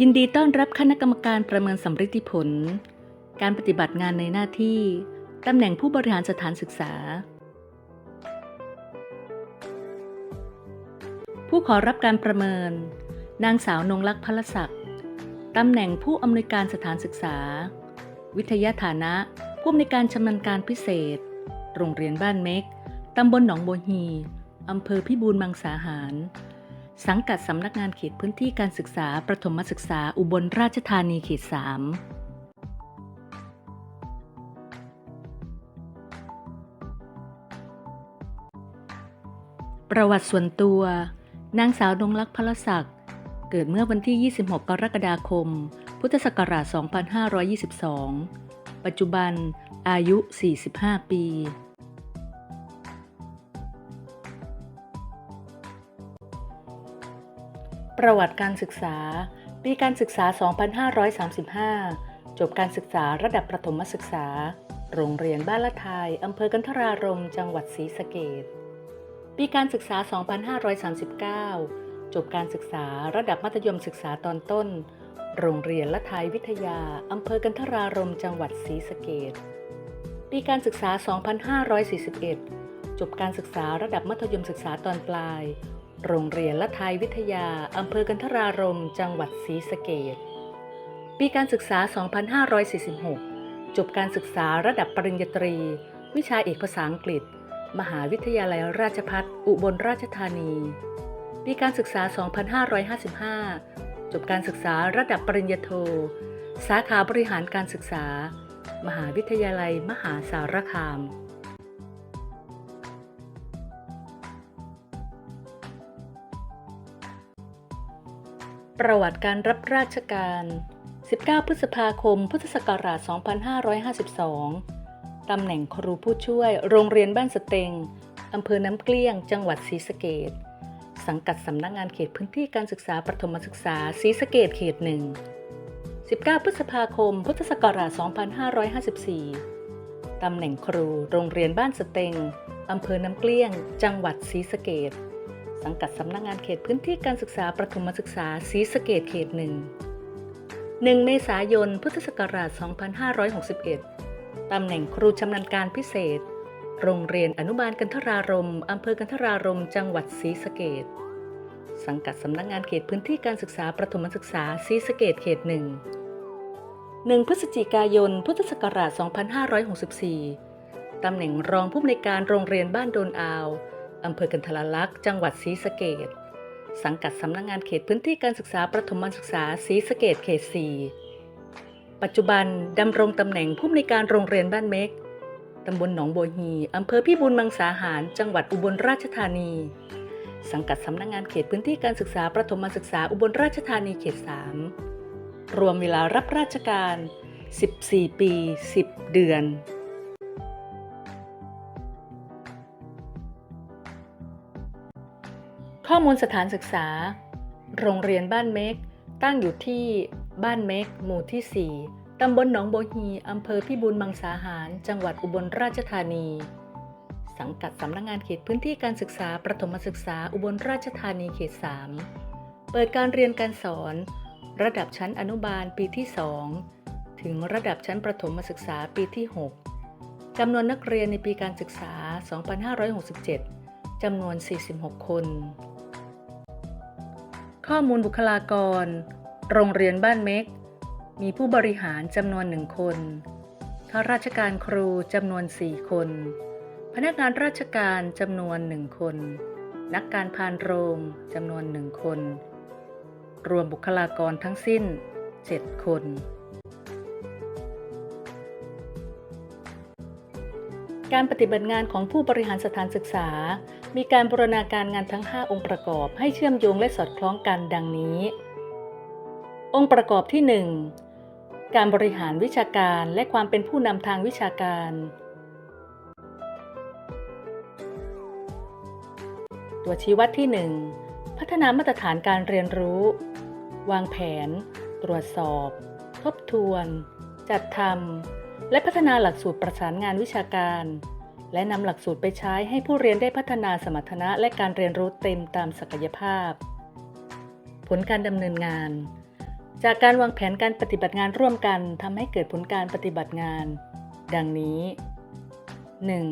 ยินดีต้อนรับคณะกรรมการประเมินสำฤทธิผล การปฏิบัติงานในหน้าที่ ตำแหน่งผู้บริหารสถานศึกษา ผู้ขอรับการประเมิน นางสาวนงลักษณ์พลศักดิ์ตำแหน่งผู้อำนวยการสถานศึกษา วิทยาฐานะ ผู้อำนวยการชำนาญการพิเศษ โรงเรียนบ้านเม็ก ตำบลหนองบัวฮีอำเภอพิบูลมังสาหาร สังกัดสำนักงานเขตพื้นที่การศึกษาประถมศึกษาอุบลราชธานีเขต 3ประวัติส่วนตัว นางสาวดงลักษณ์พลศักดิ์ เกิดเมื่อวันที่ 26 กรกฎาคม พุทธศักราช 2522 ปัจจุบันอายุ 45 ปี ประวัติการศึกษา ปีการศึกษา 2535 จบการศึกษาระดับประถมศึกษา โรงเรียนบ้านละทายอำเภอกันทรารมจังหวัดศรีสะเกษปีการศึกษา 2539 จบการศึกษาระดับมัธยมศึกษาตอนต้น โรงเรียนละทายวิทยาอำเภอกันทรารมจังหวัดศรีสะเกษปีการศึกษา 2541 จบการศึกษาระดับมัธยมศึกษาตอนปลาย โรงเรียนละทยวิทยา อำเภอกันทรารมจังหวัดศรีสะเกษปีการศึกษา 2546 จบการศึกษาระดับปริญญาตรี วิชาเอกภาษาอังกฤษ มหาวิทยาลัยราชภัฏอุบลราชธานี ปีการศึกษา 2555 จบการศึกษาระดับปริญญาโท สาขาบริหารการศึกษา มหาวิทยาลัยมหาสารคาม ประวัติการรับราชการ 19 พฤษภาคม พุทธศักราช 2552 ตำแหน่งครูผู้ช่วย โรงเรียนบ้านสเตงอำเภอน้ำเกลี้ยง จังหวัดศรีสะเกษสังกัดสำนักงานเขตพื้นที่การศึกษาประถมศึกษาศรีสะเกษเขตหนึ่ง 19 พฤษภาคม พุทธศักราช 2554 ตำแหน่งครู โรงเรียนบ้านสเตงอำเภอน้ำเกลี้ยง จังหวัดศรีสะเกษ สังกัดสำนักงานเขตพื้นที่การศึกษาประถมศึกษาศรีสะเกษเขตหนึ่ง1เมษายน พุทธศักราช 2561 ตำแหน่งครูชำนาญการพิเศษ โรงเรียนอนุบาลกันทรารมอำเภอกันทรารม จังหวัดศรีสะเกษสังกัดสำนักงานเขตพื้นที่การศึกษาประถมศึกษาศรีสะเกษเขตหนึ่ง1พฤศจิกายน พุทธศักราช 2564 ตำแหน่งรองผู้อำนวยการโรงเรียนบ้านโดนอาว อำเภอกันทรลักษณ์จังหวัดศรีสะเกษสังกัดสำนักงานเขตพื้นที่การศึกษาประถมศึกษาศรีสะเกษเขต 4 ปัจจุบันดำรงตำแหน่งผู้อำนวยการโรงเรียนบ้านเม็กตำบลหนองบัวฮีอำเภอพิบูลมังสาหาร จังหวัดอุบลราชธานี สังกัดสำนักงานเขตพื้นที่การศึกษาประถมศึกษาอุบลราชธานีเขต 3 รวมเวลารับราชการ 14 ปี 10 เดือน ข้อมูลสถานศึกษา โรงเรียนบ้านเม็กตั้งอยู่ที่บ้านเม็กหมู่ที่ 4 ตำบลหนองโบฮีอำเภอพิบูลมังสาหาร จังหวัดอุบลราชธานี สังกัดสำนักงานเขตพื้นที่การศึกษา ประถมศึกษาอุบลราชธานีเขต 3 เปิดการเรียนการสอน ระดับชั้นอนุบาลปีที่ 2 ถึงระดับชั้นประถมศึกษาปีที่ 6 จำนวนนักเรียนในปีการศึกษา 2567 จำนวน 46 คน ข้อมูลบุคลากร โรงเรียนบ้านเม็ก มีผู้บริหารจำนวนหนึ่งคนข้าราชการครูจำนวน4คน พนักงานราชการจำนวนหนึ่งคน นักการพานโรงจำนวนหนึ่งคน รวมบุคลากรทั้งสิ้น7คน การปฏิบัติงานของผู้บริหารสถานศึกษา มีการบูรณาการงานทั้ง 5 องค์ประกอบให้เชื่อมโยงและสอดคล้องกันดังนี้ องค์ประกอบที่ 1 การบริหารวิชาการและความเป็นผู้นำทางวิชาการ ตัวชี้วัดที่ 1 พัฒนามาตรฐานการเรียนรู้ วางแผน ตรวจสอบ ทบทวน จัดทำและพัฒนาหลักสูตรประสานงานวิชาการ และนำหลักสูตรไปใช้ให้ผู้เรียนได้พัฒนาสมรรถนะและการเรียนรู้เต็มตามศักยภาพ ผลการดำเนินงาน จากการวางแผนการปฏิบัติงานร่วมกันทำให้เกิดผลการปฏิบัติงาน ดังนี้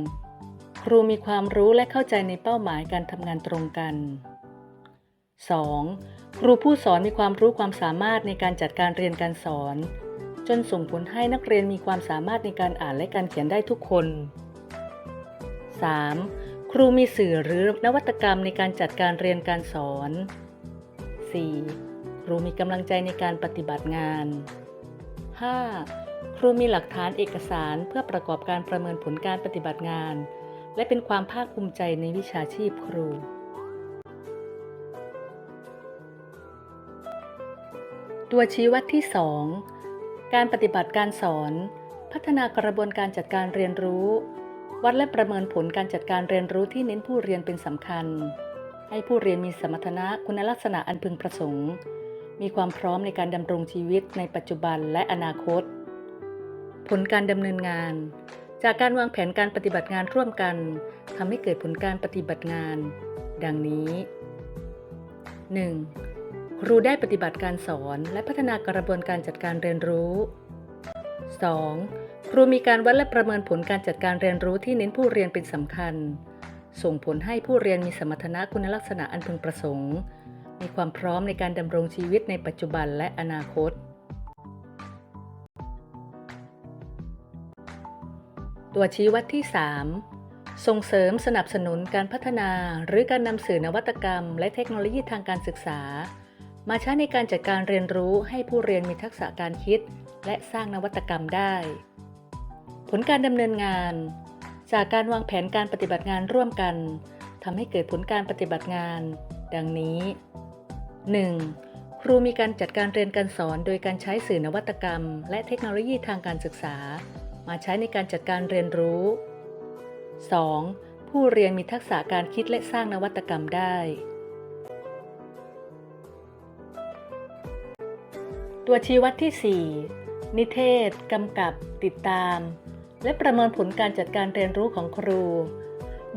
1. ครูมีความรู้และเข้าใจในเป้าหมายการทำงานตรงกัน 2. ครูผู้สอนมีความรู้ความสามารถในการจัดการเรียนการสอน จนส่งผลให้นักเรียนมีความสามารถในการอ่านและการเขียนได้ทุกคน 3. ครูมีสื่อหรือนวัตกรรมในการจัดการเรียนการสอน 4. ครูมีกำลังใจในการปฏิบัติงาน 5. ครูมีหลักฐานเอกสารเพื่อประกอบการประเมินผลการปฏิบัติงาน และเป็นความภาคภูมิใจในวิชาชีพครูตัวชี้วัดที่ 2 การปฏิบัติการสอน พัฒนากระบวนการจัดการเรียนรู้ วัดและประเมินผลการจัดการเรียนรู้ที่เน้นผู้เรียนเป็นสำคัญ ให้ผู้เรียนมีสมรรถนะคุณลักษณะอันพึงประสงค์ มีความพร้อมในการดำรงชีวิตในปัจจุบันและอนาคต ผลการดำเนินงาน จากการวางแผนการปฏิบัติงานร่วมกันทำให้เกิดผลการปฏิบัติงาน ดังนี้ 1. ครูได้ปฏิบัติการสอนและพัฒนากระบวนการจัดการเรียนรู้ 2. ครูมีการวัดและประเมินผลการจัดการเรียนรู้ที่เน้นผู้เรียนเป็นสำคัญ ส่งผลให้ผู้เรียนมีสมรรถนะคุณลักษณะอันพึงประสงค์ มีความพร้อมในการดำรงชีวิตในปัจจุบันและอนาคต ตัวชี้วัดที่ 3 ส่งเสริมสนับสนุนการพัฒนา หรือการนำสื่อนวัตกรรม และเทคโนโลยีทางการศึกษา มาใช้ในการจัดการเรียนรู้ให้ผู้เรียนมีทักษะการคิด และสร้างนวัตกรรมได้ ลการดำเนินงาน จากการวางแผนการปฏิบัติงานร่วมกันทำให้เกิดผลการปฏิบัติงาน ดังนี้ 1. ครูมีการจัดการเรียนการสอนโดยการใช้สื่อนวัตกรรม และเทคโนโลยีทางการศึกษา มาใช้ในการจัดการเรียนรู้ 2. ผู้เรียนมีทักษะการคิดและสร้างนวัตกรรมได้ ตัวชี้วัดที่ 4 นิเทศ กำกับ ติดตาม และประเมินผลการจัดการเรียนรู้ของครู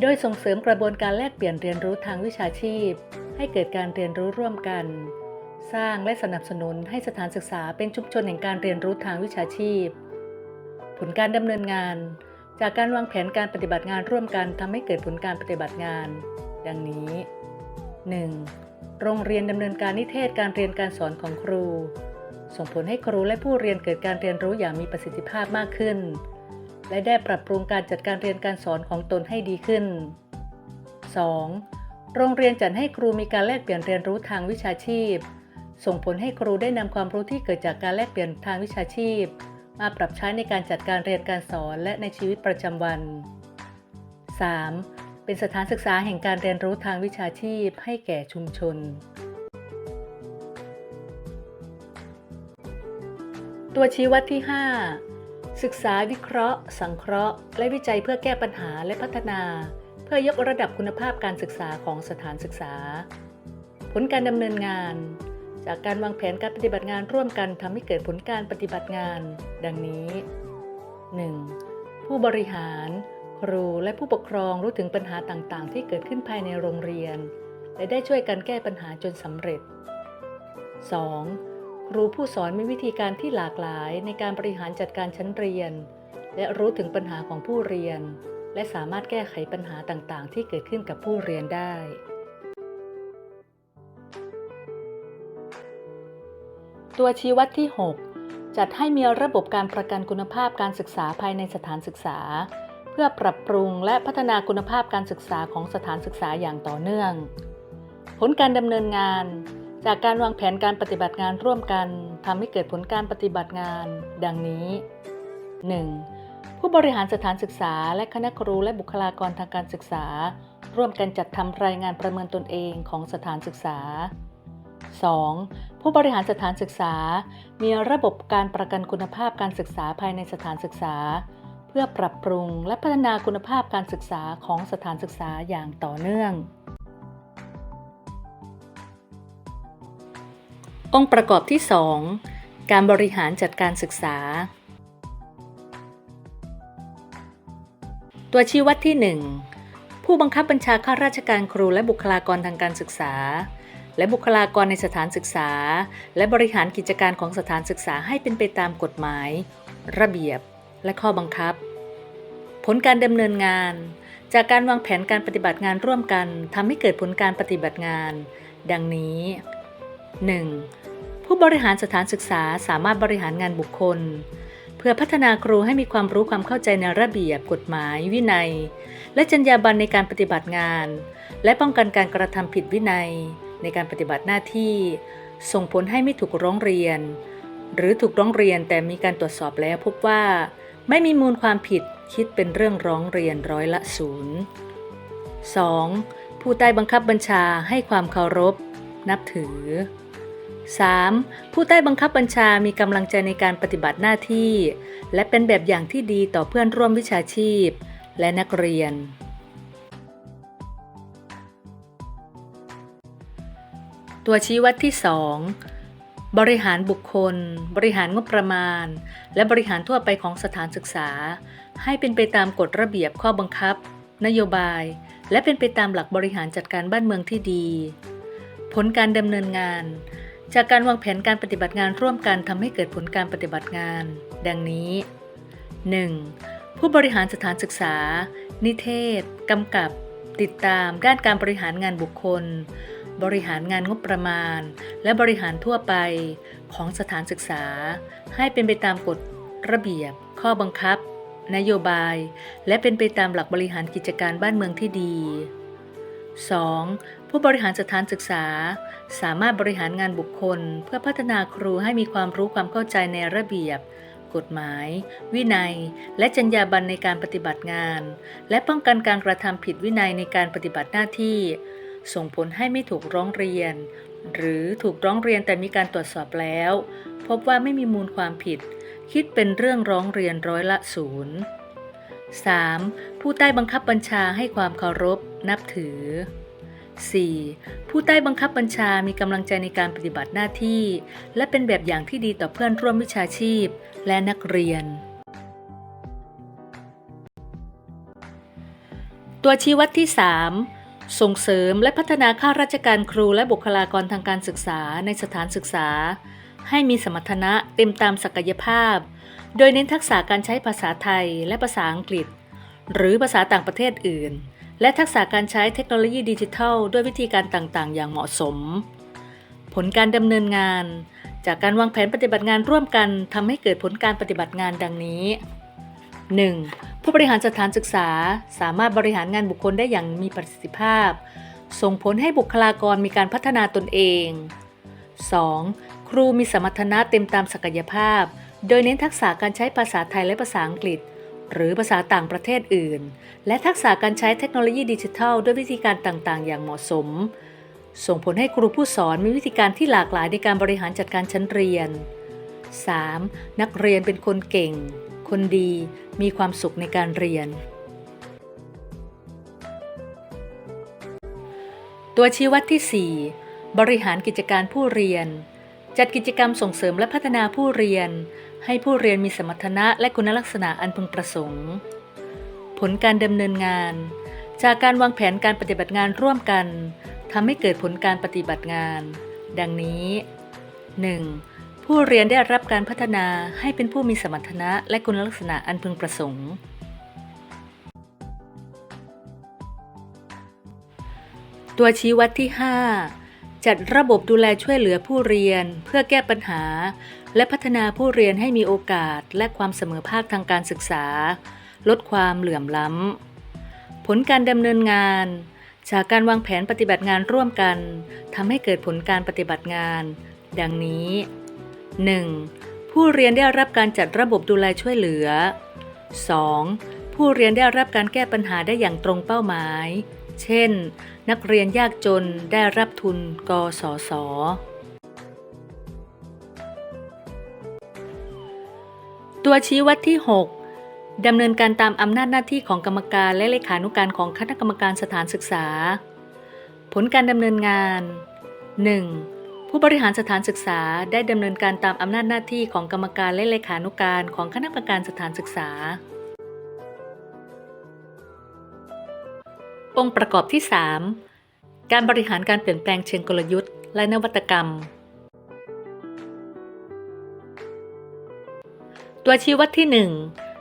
โดยส่งเสริมกระบวนการแลกเปลี่ยนเรียนรู้ทางวิชาชีพ ให้เกิดการเรียนรู้ร่วมกัน สร้างและสนับสนุนให้สถานศึกษาเป็นชุมชนแห่งการเรียนรู้ทางวิชาชีพ ผลการดำเนินงาน จากการวางแผนการปฏิบัติงานร่วมกันทำให้เกิดผลการปฏิบัติงาน ดังนี้ 1. โรงเรียนดำเนินการนิเทศการเรียนการสอนของครู ส่งผลให้ครูและผู้เรียนเกิดการเรียนรู้อย่างมีประสิทธิภาพมากขึ้น และได้ปรับปรุงการจัดการเรียนการสอนของตนให้ดีขึ้น 2. โรงเรียนจัดให้ครูมีการแลกเปลี่ยนเรียนรู้ทางวิชาชีพ ส่งผลให้ครูได้นำความรู้ที่เกิดจากการแลกเปลี่ยนทางวิชาชีพ มาปรับใช้ในการจัดการเรียนการสอนและในชีวิตประจำวัน 3. เป็นสถานศึกษาแห่งการเรียนรู้ทางวิชาชีพให้แก่ชุมชน ตัวชี้วัดที่ 5 ศึกษาวิเคราะห์ สังเคราะห์ และวิจัยเพื่อแก้ปัญหาและพัฒนา เพื่อยกระดับคุณภาพการศึกษาของสถานศึกษา ผลการดำเนินงาน จากการวางแผนการปฏิบัติงานร่วมกันทำให้เกิดผลการปฏิบัติงาน ดังนี้ 1. ผู้บริหาร ครูและผู้ปกครองรู้ถึงปัญหาต่างๆ ที่เกิดขึ้นภายในโรงเรียน และได้ช่วยกันแก้ปัญหาจนสำเร็จ 2. ครูผู้สอนมีวิธีการที่หลากหลายในการบริหารจัดการชั้นเรียน และรู้ถึงปัญหาของผู้เรียน และสามารถแก้ไขปัญหาต่างๆ ที่เกิดขึ้นกับผู้เรียนได้ ตัวชี้วัดที่ 6 จัดให้มีระบบการประกันคุณภาพการศึกษาภายในสถานศึกษา เพื่อปรับปรุงและพัฒนาคุณภาพการศึกษาของสถานศึกษาอย่างต่อเนื่อง ผลการดำเนินงาน จากการวางแผนการปฏิบัติงานร่วมกันทำให้เกิดผลการปฏิบัติงาน ดังนี้ 1. ผู้บริหารสถานศึกษา และคณะครูและบุคลากรทางการศึกษา ร่วมกันจัดทำรายงานประเมินตนเองของสถานศึกษา 2. ผู้บริหารสถานศึกษา มีระบบการประกันคุณภาพการศึกษาภายในสถานศึกษา เพื่อปรับปรุงและพัฒนาคุณภาพการศึกษาของสถานศึกษาอย่างต่อเนื่อง องค์ประกอบที่ 2 การบริหารจัดการศึกษา ตัวชี้วัดที่ 1 ผู้บังคับบัญชาข้าราชการครูและบุคลากรทางการศึกษา และบุคลากรในสถานศึกษา และบริหารกิจการของสถานศึกษาให้เป็นไปตามกฎหมาย ระเบียบ และข้อบังคับ ผลการดำเนินงาน จากการวางแผนการปฏิบัติงานร่วมกันทำให้เกิดผลการปฏิบัติงาน ดังนี้ 1. ผู้บริหารสถานศึกษาสามารถบริหารงานบุคคล เพื่อพัฒนาครูให้มีความรู้ความเข้าใจในระเบียบกฎหมาย วินัย และจรรยาบรรณในการปฏิบัติงาน และป้องกันการกระทำผิดวินัย ในการปฏิบัติหน้าที่ ส่งผลให้ไม่ถูกร้องเรียน หรือถูกร้องเรียนแต่มีการตรวจสอบแล้วพบว่า ไม่มีมูลความผิดคิดเป็นเรื่องร้องเรียนร้อยละศูนย์ 2. ผู้ใต้บังคับบัญชาให้ความเคารพ นับถือ 3. ผู้ใต้บังคับบัญชามีกำลังใจในการปฏิบัติหน้าที่ และเป็นแบบอย่างที่ดีต่อเพื่อนร่วมวิชาชีพ และนักเรียน ตัวชี้วัดที่ 2 บริหารบุคคล บริหารงบประมาณ และบริหารทั่วไปของสถานศึกษา ให้เป็นไปตามกฎระเบียบข้อบังคับ นโยบาย และเป็นไปตามหลักบริหารจัดการบ้านเมืองที่ดี ผลการดำเนินงาน จากการวางแผนการปฏิบัติงานร่วมกันทำให้เกิดผลการปฏิบัติงาน ดังนี้ 1. ผู้บริหารสถานศึกษา นิเทศ กำกับ ติดตาม ด้านการบริหารงานบุคคล บริหารงานงบประมาณ และบริหารทั่วไปของสถานศึกษา ให้เป็นไปตามกฎระเบียบ ข้อบังคับ นโยบาย และเป็นไปตามหลักบริหารกิจการบ้านเมืองที่ดี 2. ผู้บริหารสถานศึกษา สามารถบริหารงานบุคคล เพื่อพัฒนาครูให้มีความรู้ความเข้าใจในระเบียบ กฎหมาย วินัย และจรรยาบรรณในการปฏิบัติงาน และป้องกันการกระทำผิดวินัยในการปฏิบัติหน้าที่ ส่งผลให้ไม่ถูกร้องเรียน หรือถูกร้องเรียนแต่มีการตรวจสอบแล้ว พบว่าไม่มีมูลความผิด คิดเป็นเรื่องร้องเรียนร้อยละศูนย์ 3. ผู้ใต้บังคับบัญชาให้ความเคารพ นับถือ 4. ผู้ใต้บังคับบัญชามีกำลังใจในการปฏิบัติหน้าที่ และเป็นแบบอย่างที่ดีต่อเพื่อนร่วมวิชาชีพ และนักเรียน ตัวชี้วัดที่ 3 ส่งเสริมและพัฒนาข้าราชการครูและบุคลากรทางการศึกษาในสถานศึกษา ให้มีสมรรถนะเต็มตามศักยภาพ โดยเน้นทักษะการใช้ภาษาไทยและภาษาอังกฤษ หรือภาษาต่างประเทศอื่น และทักษะการใช้เทคโนโลยีดิจิทัล ด้วยวิธีการต่างๆ อย่างเหมาะสม ผลการดำเนินงาน จากการวางแผนปฏิบัติงานร่วมกันทำให้เกิดผลการปฏิบัติงานดังนี้ 1. ผู้บริหารสถานศึกษาสามารถบริหารงานบุคคลได้อย่างมีประสิทธิภาพ ส่งผลให้บุคลากรมีการพัฒนาตนเอง 2. ครูมีสมรรถนะเต็มตามศักยภาพ โดยเน้นทักษะการใช้ภาษาไทยและภาษาอังกฤษ หรือภาษาต่างประเทศอื่น และทักษะการใช้เทคโนโลยีดิจิทัล ด้วยวิธีการต่างๆ อย่างเหมาะสม ส่งผลให้ครูผู้สอนมีวิธีการที่หลากหลายในการบริหารจัดการชั้นเรียน 3. นักเรียนเป็นคนเก่ง คนดี มีความสุขในการเรียน ตัวชี้วัดที่ 4 บริหารกิจการผู้เรียน จัดกิจกรรมส่งเสริมและพัฒนาผู้เรียน ให้ผู้เรียนมีสมรรถนะและคุณลักษณะอันพึงประสงค์ ผลการดำเนินงาน จากการวางแผนการปฏิบัติงานร่วมกันทำให้เกิดผลการปฏิบัติงาน ดังนี้ 1. ผู้เรียนได้รับการพัฒนาให้เป็นผู้มีสมรรถนะและคุณลักษณะอันพึงประสงค์ ตัวชี้วัดที่ 5 จัดระบบดูแลช่วยเหลือผู้เรียนเพื่อแก้ปัญหา และพัฒนาผู้เรียนให้มีโอกาสและความเสมอภาคทางการศึกษา ลดความเหลื่อมล้ำ ผลการดำเนินงาน จากการวางแผนปฏิบัติงานร่วมกันทำให้เกิดผลการปฏิบัติงาน ดังนี้ 1. ผู้เรียนได้รับการจัดระบบดูแลช่วยเหลือ 2. ผู้เรียนได้รับการแก้ปัญหาได้อย่างตรงเป้าหมาย เช่น นักเรียนยากจนได้รับทุน กสศ ตัวชี้วัดที่ 6 ดำเนินการตามอำนาจหน้าที่ของกรรมการและเลขานุการของคณะกรรมการสถานศึกษา ผลการดำเนินงาน 1. ผู้บริหารสถานศึกษาได้ดำเนินการตามอำนาจหน้าที่ของกรรมการและเลขานุการของคณะกรรมการสถานศึกษา องค์ประกอบที่ 3 การบริหารการเปลี่ยนแปลงเชิงกลยุทธ์ และนวัตกรรม ตัวชี้วัดที่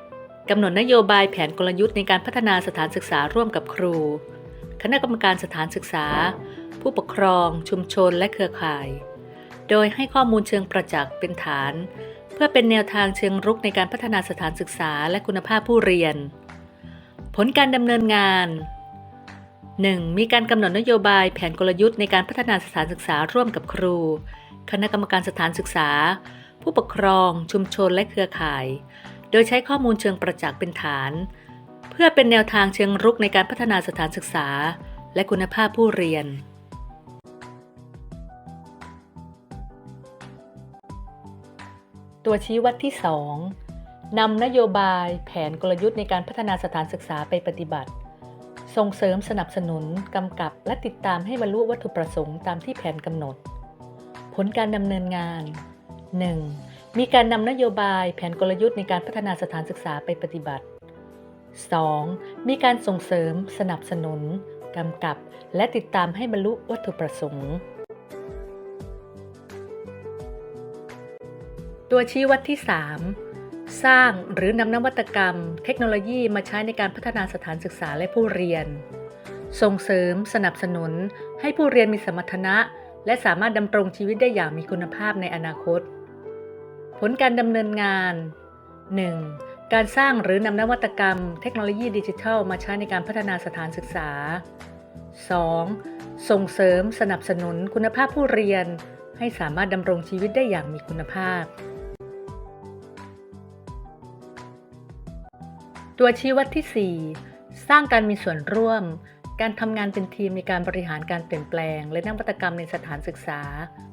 1กำหนดนโยบายแผนกลยุทธ์ในการพัฒนาสถานศึกษาร่วมกับครู คณะกรรมการสถานศึกษา ผู้ปกครอง ชุมชน และเครือข่าย โดยให้ข้อมูลเชิงประจักษ์เป็นฐาน เพื่อเป็นแนวทางเชิงรุกในการพัฒนาสถานศึกษาและคุณภาพผู้เรียน ผลการดำเนินงาน 1. มีการกำหนดนโยบายแผนกลยุทธ์ในการพัฒนาสถานศึกษาร่วมกับครู คณะกรรมการสถานศึกษา ผู้ปกครอง ชุมชนและเครือข่าย โดยใช้ข้อมูลเชิงประจักษ์เป็นฐาน เพื่อเป็นแนวทางเชิงรุกในการพัฒนาสถานศึกษา และคุณภาพผู้เรียน ตัวชี้วัดที่ 2 นำนโยบายแผนกลยุทธ์ในการพัฒนาสถานศึกษาไปปฏิบัติ ส่งเสริมสนับสนุน กำกับ และติดตามให้บรรลุวัตถุประสงค์ตามที่แผนกำหนด ผลการดำเนินงาน 1. มีการนำนโยบายแผนกลยุทธ์ในการพัฒนาสถานศึกษาไปปฏิบัติ 2. มีการส่งเสริม สนับสนุน กำกับ และติดตามให้บรรลุวัตถุประสงค์ ตัวชี้วัดที่ 3 สร้างหรือนำนวัตกรรม เทคโนโลยีมาใช้ในการพัฒนาสถานศึกษาและผู้เรียน ส่งเสริม สนับสนุน ให้ผู้เรียนมีสมรรถนะ และสามารถดำรงชีวิตได้อย่างมีคุณภาพในอนาคต ผลการดำเนินงาน 1. การสร้างหรือนำนวัตกรรม เทคโนโลยีดิจิทัล มาใช้ในการพัฒนาสถานศึกษา 2. ส่งเสริมสนับสนุนคุณภาพผู้เรียน ให้สามารถดำรงชีวิตได้อย่างมีคุณภาพ ตัวชี้วัดที่ 4 สร้างการมีส่วนร่วม การทำงานเป็นทีมในการบริหารการเปลี่ยนแปลง และนวัตกรรมในสถานศึกษา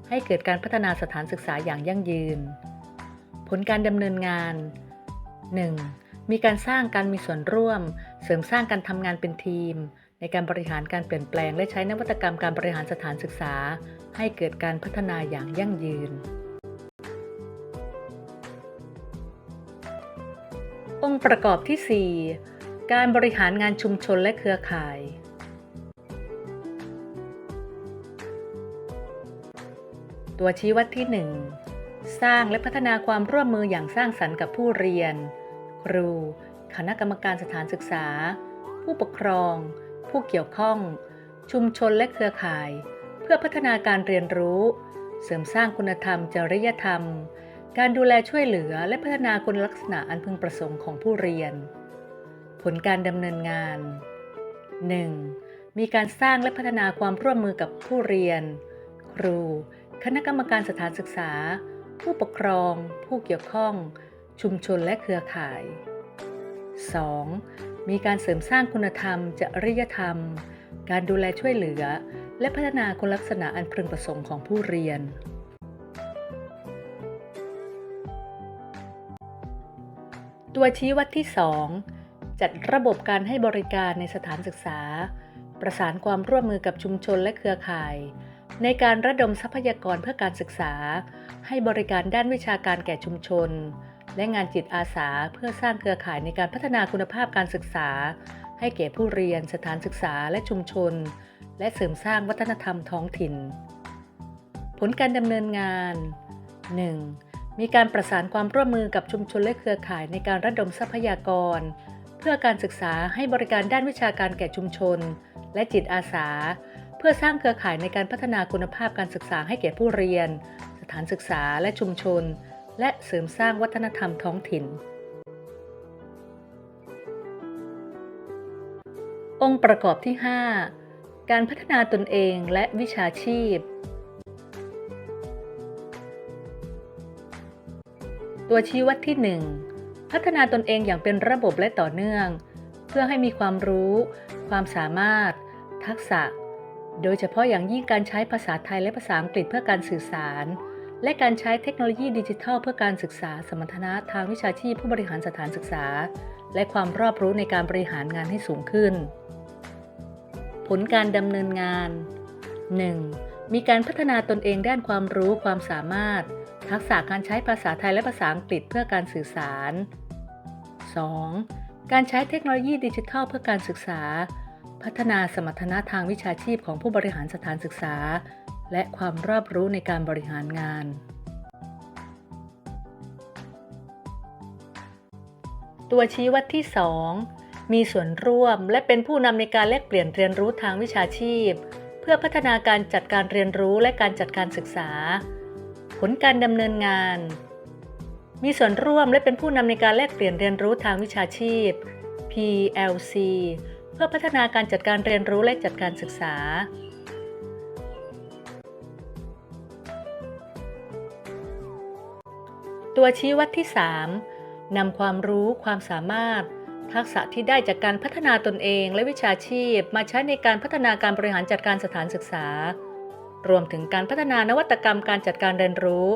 ให้เกิดการพัฒนาสถานศึกษาอย่างยั่งยืน ลการดำเนินงาน 1. มีการสร้างการมีส่วนร่วม เสริมสร้างการทำงานเป็นทีม ในการบริหารการเปลี่ยนแปลง และใช้นวัตกรรมการบริหารสถานศึกษา ให้เกิดการพัฒนาอย่างยั่งยืน องค์ประกอบที่ 4 การบริหารงานชุมชนและเครือข่ายตัวชี้วัดที่ 1 สร้างและพัฒนาความร่วมมืออย่างสร้างสรรค์กับผู้เรียน ครู คณะกรรมการสถานศึกษา ผู้ปกครอง ผู้เกี่ยวข้อง ชุมชนและเครือข่าย เพื่อพัฒนาการเรียนรู้ เสริมสร้างคุณธรรม จริยธรรม การดูแลช่วยเหลือและพัฒนาคุณลักษณะอันพึงประสงค์ของผู้เรียน ผลการดำเนินงาน 1. มีการสร้างและพัฒนาความร่วมมือกับผู้เรียน ครู คณะกรรมการสถานศึกษา ผู้ปกครอง ผู้เกี่ยวข้อง ชุมชนและเครือข่าย 2. มีการเสริมสร้างคุณธรรม จริยธรรม การดูแลช่วยเหลือ และพัฒนาคุณลักษณะอันพึงประสงค์ของผู้เรียน ตัวชี้วัดที่ 2 จัดระบบการให้บริการในสถานศึกษา ประสานความร่วมมือกับชุมชนและเครือข่าย ในการระดมทรัพยากรเพื่อการศึกษา ให้บริการด้านวิชาการแก่ชุมชน และงานจิตอาสาเพื่อสร้างเครือข่ายในการพัฒนาคุณภาพการศึกษา ให้แก่ผู้เรียนสถานศึกษาและชุมชน และเสริมสร้างวัฒนธรรมท้องถิ่น ผลการดำเนินงาน 1. มีการประสานความร่วมมือกับชุมชนและเครือข่ายในการระดมทรัพยากร เพื่อการศึกษาให้บริการด้านวิชาการแก่ชุมชน และจิตอาสา พื่อสร้างเครือข่ายในการพัฒนาคุณภาพการศึกษาให้แก่ผู้เรียน สถานศึกษาและชุมชน และเสริมสร้างวัฒนธรรมท้องถิ่น องค์ประกอบที่ 5 การพัฒนาตนเองและวิชาชีพ ตัวชี้วัดที่ 1 พัฒนาตนเองอย่างเป็นระบบและต่อเนื่อง เพื่อให้มีความรู้ ความสามารถ ทักษะ โดยเฉพาะอย่างยิ่งการใช้ภาษาไทยและภาษาอังกฤษเพื่อการสื่อสาร และการใช้เทคโนโลยีดิจิทัล เพื่อการศึกษาสมรรถนะทางวิชาชีพผู้บริหารสถานศึกษา และความรอบรู้ในการบริหารงานให้สูงขึ้น ผลการดำเนินงาน 1. มีการพัฒนาตนเองด้านความรู้ความสามารถ ทักษะการใช้ภาษาไทยและภาษาอังกฤษเพื่อการสื่อสาร 2. การใช้เทคโนโลยีดิจิทัลเพื่อการศึกษา พัฒนาสมรรถนะทางวิชาชีพของผู้บริหารสถานศึกษา และความรอบรู้ในการบริหารงาน ตัวชี้วัดที่ 2 มีส่วนร่วมและเป็นผู้นำในการแลกเปลี่ยนเรียนรู้ทางวิชาชีพ เพื่อพัฒนาการจัดการเรียนรู้และการจัดการศึกษา ผลการดำเนินงาน มีส่วนร่วมและเป็นผู้นำในการแลกเปลี่ยนเรียนรู้ทางวิชาชีพ PLC เพื่อพัฒนาการจัดการเรียนรู้และจัดการศึกษา ตัวชี้วัดที่ 3นำความรู้ความสามารถ ทักษะที่ได้จากการพัฒนาตนเองและวิชาชีพ มาใช้ในการพัฒนาการบริหารจัดการสถานศึกษา รวมถึงการพัฒนานวัตกรรมการจัดการเรียนรู้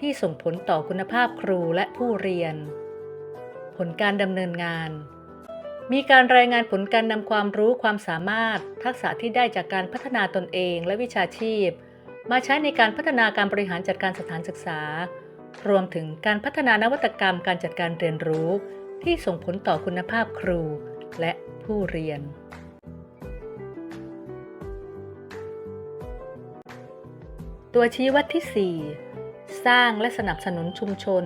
ที่ส่งผลต่อคุณภาพครูและผู้เรียน ผลการดำเนินงาน มีการรายงานผลการนำความรู้ความสามารถ ทักษะที่ได้จากการพัฒนาตนเองและวิชาชีพ มาใช้ในการพัฒนาการบริหารจัดการสถานศึกษา รวมถึงการพัฒนานวัตกรรมการจัดการเรียนรู้ ที่ส่งผลต่อคุณภาพครูและผู้เรียน ตัวชี้วัดที่ 4 สร้างและสนับสนุนชุมชน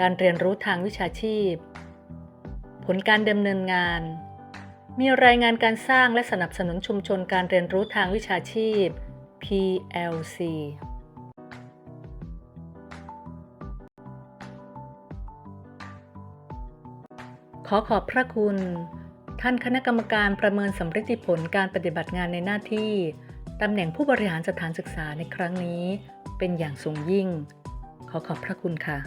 การเรียนรู้ทางวิชาชีพ ผลการดำเนินงาน มีรายงานการสร้างและสนับสนุนชุมชนการเรียนรู้ทางวิชาชีพ PLC ขอขอบพระคุณ ท่านคณะกรรมการประเมินสำฤทธิผลการปฏิบัติงานในหน้าที่ตำแหน่งผู้บริหารสถานศึกษาในครั้งนี้ เป็นอย่างสูงยิ่ง ขอขอบพระคุณค่ะ